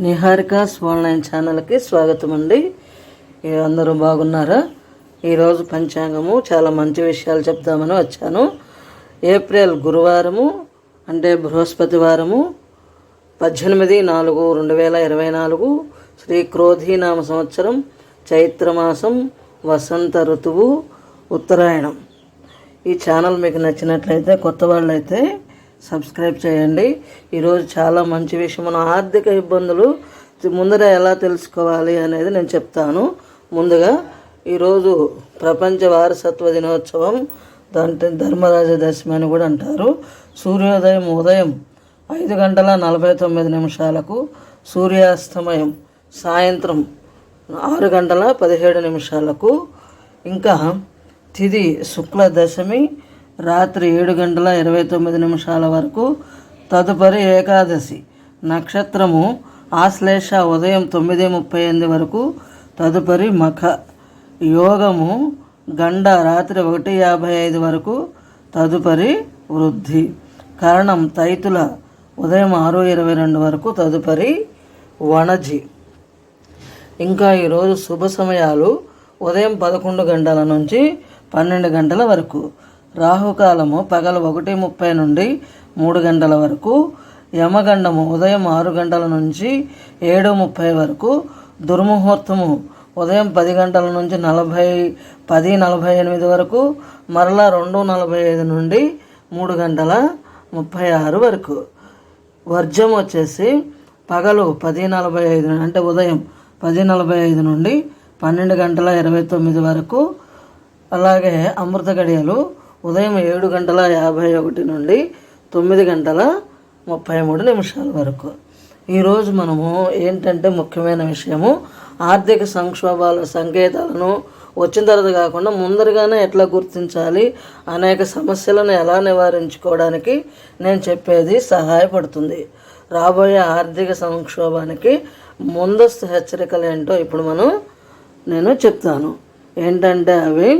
నిహారిక స్వాన్లైన్ ఛానల్కి స్వాగతం అండి అందరూ బాగున్నారా? ఈరోజు పంచాంగము చాలా మంచి విషయాలు చెప్దామని వచ్చాను. ఏప్రిల్ గురువారము అంటే బృహస్పతి వారము పద్దెనిమిది నాలుగు రెండు వేల ఇరవై నాలుగు శ్రీ క్రోధీనామ సంవత్సరం చైత్రమాసం వసంత ఋతువు ఉత్తరాయణం. ఈ ఛానల్ మీకు నచ్చినట్లయితే కొత్త వాళ్ళైతే సబ్స్క్రైబ్ చేయండి. ఈరోజు చాలా మంచి విషయం మన ఆర్థిక ఇబ్బందులు ముందర ఎలా తెలుసుకోవాలి అనేది నేను చెప్తాను. ముందుగా ఈరోజు ప్రపంచ వారసత్వ దినోత్సవం దాంట్లో ధర్మరాజ దశమి అని కూడా అంటారు. సూర్యోదయం ఉదయం ఐదు గంటల నలభై తొమ్మిది నిమిషాలకు సూర్యాస్తమయం సాయంత్రం ఆరు గంటల పదిహేడు నిమిషాలకు. ఇంకా తిది శుక్ల దశమి రాత్రి ఏడు గంటల ఇరవై తొమ్మిది నిమిషాల వరకు తదుపరి ఏకాదశి. నక్షత్రము ఆశ్లేష ఉదయం తొమ్మిది ముప్పై ఎనిమిది వరకు తదుపరి మఖ. యోగము గండ రాత్రి ఒకటి యాభై ఐదు వరకు తదుపరి వృద్ధి. కరణం తైతుల ఉదయం ఆరు ఇరవై రెండు వరకు తదుపరి వణజి. ఇంకా ఈరోజు శుభ సమయాలు ఉదయం పదకొండు గంటల నుంచి పన్నెండు గంటల వరకు. రాహుకాలము పగలు ఒకటి ముప్పై నుండి మూడు గంటల వరకు యమగండము ఉదయం ఆరు గంటల నుంచి ఏడు ముప్పై వరకు దుర్ముహూర్తము ఉదయం పది గంటల నుంచి నలభై పది నలభై ఎనిమిది వరకు మరలా రెండు నలభై ఐదు నుండి మూడు గంటల ముప్పై ఆరు వరకు. వర్జం వచ్చేసి పగలు పది నలభై ఐదు అంటే ఉదయం పది నలభై ఐదు నుండి పన్నెండు గంటల ఇరవై తొమ్మిది వరకు. అలాగే అమృత గడియలు ఉదయం ఏడు గంటల యాభై ఒకటి నుండి తొమ్మిది గంటల ముప్పై మూడు నిమిషాల వరకు. ఈరోజు మనము ఏంటంటే ముఖ్యమైన విషయము. ఆర్థిక సంక్షోభాల సంకేతాలను వచ్చిన తర్వాత కాకుండా ముందరగానే ఎట్లా గుర్తించాలి అనేక సమస్యలను ఎలా నివారించుకోవడానికి నేను చెప్పేది సహాయపడుతుంది. రాబోయే ఆర్థిక సంక్షోభానికి ముందస్తు హెచ్చరికలు ఏంటో ఇప్పుడు మనం నేను చెప్తాను. ఏంటంటే అవి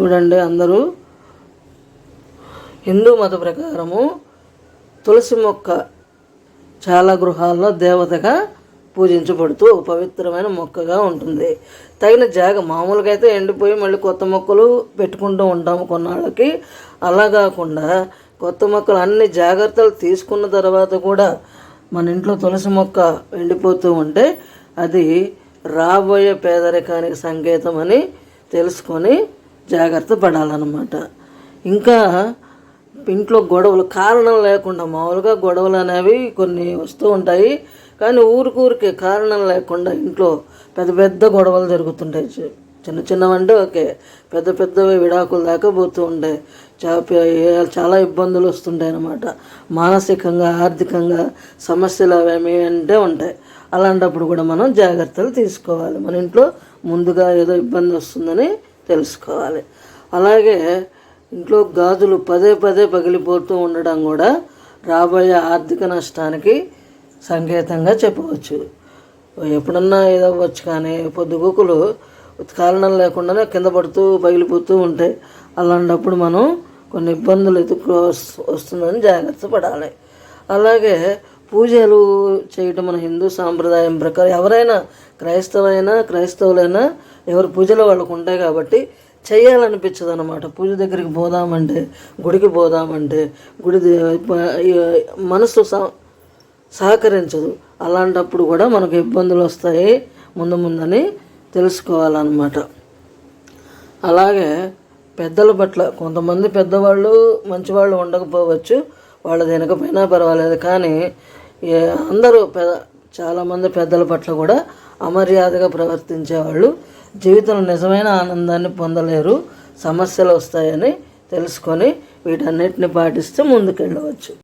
చూడండి అందరూ. హిందూ మత ప్రకారము తులసి మొక్క చాలా గృహాల్లో దేవతగా పూజించబడుతూ ఒక పవిత్రమైన మొక్కగా ఉంటుంది. తగిన జాగ మామూలుగా అయితే ఎండిపోయి మళ్ళీ కొత్త మొక్కలు పెట్టుకుంటూ ఉంటాము కొన్నాళ్ళకి. అలా కాకుండా కొత్త మొక్కలు అన్ని జాగ్రత్తలు తీసుకున్న తర్వాత కూడా మన ఇంట్లో తులసి మొక్క ఎండిపోతూ ఉంటే అది రాబోయే పేదరికానికి సంకేతం అని తెలుసుకొని జాగ్రత్త పడాలన్నమాట. ఇంకా ఇంట్లో గొడవలు కారణం లేకుండా మామూలుగా గొడవలు అనేవి కొన్ని వస్తూ ఉంటాయి. కానీ ఊరికూరికే కారణం లేకుండా ఇంట్లో పెద్ద పెద్ద గొడవలు జరుగుతుంటాయి. చిన్న చిన్నవంటే ఓకే. పెద్ద పెద్దవి విడాకులు దాకా పోతూ ఉంటాయి. చాలా ఇబ్బందులు వస్తుంటాయి అన్నమాట. మానసికంగా ఆర్థికంగా సమస్యలు అవేమి అంటే ఉంటాయి. అలాంటప్పుడు కూడా మనం జాగ్రత్తలు తీసుకోవాలి. మన ఇంట్లో ముందుగా ఏదో ఇబ్బంది వస్తుందని తెలుసుకోవాలి. అలాగే ఇంట్లో గాజులు పదే పదే పగిలిపోతూ ఉండడం కూడా రాబోయే ఆర్థిక నష్టానికి సంకేతంగా చెప్పవచ్చు. ఎప్పుడన్నా ఏదో కానీ పొద్దుగుకులు కారణం లేకుండానే కింద పడుతూ పగిలిపోతూ ఉంటాయి అలాంటప్పుడు మనం కొన్ని ఇబ్బందులు ఎదుర్కో వస్తుందని జాగ్రత్త పడాలి. అలాగే పూజలు చేయటం మన హిందూ సాంప్రదాయం ప్రకారం ఎవరైనా క్రైస్తవైనా క్రైస్తవులైనా ఎవరి పూజలు వాళ్ళకు ఉంటాయి కాబట్టి చేయాలనిపించదు అనమాట పూజ దగ్గరికి పోదామంటే గుడికి పోదామంటే గుడి దే- మనసు స- సహకరించదు. అలాంటప్పుడు కూడా మనకు ఇబ్బందులు వస్తాయి ముందు ముందని తెలుసుకోవాలన్నమాట. అలాగే పెద్దల పట్ల కొంతమంది పెద్దవాళ్ళు మంచివాళ్ళు ఉండకపోవచ్చు. వాళ్ళ వెనకపోయినా పర్వాలేదు. కానీ అందరూ పె చాలామంది పెద్దల పట్ల కూడా అమర్యాదగా ప్రవర్తించేవాళ్ళు. జీవితంలో నిజమైన ఆనందాన్ని పొందలేరు. సమస్యలు వస్తాయని తెలుసుకొని వీటన్నిటిని పాటిస్తే ముందుకెళ్ళవచ్చు.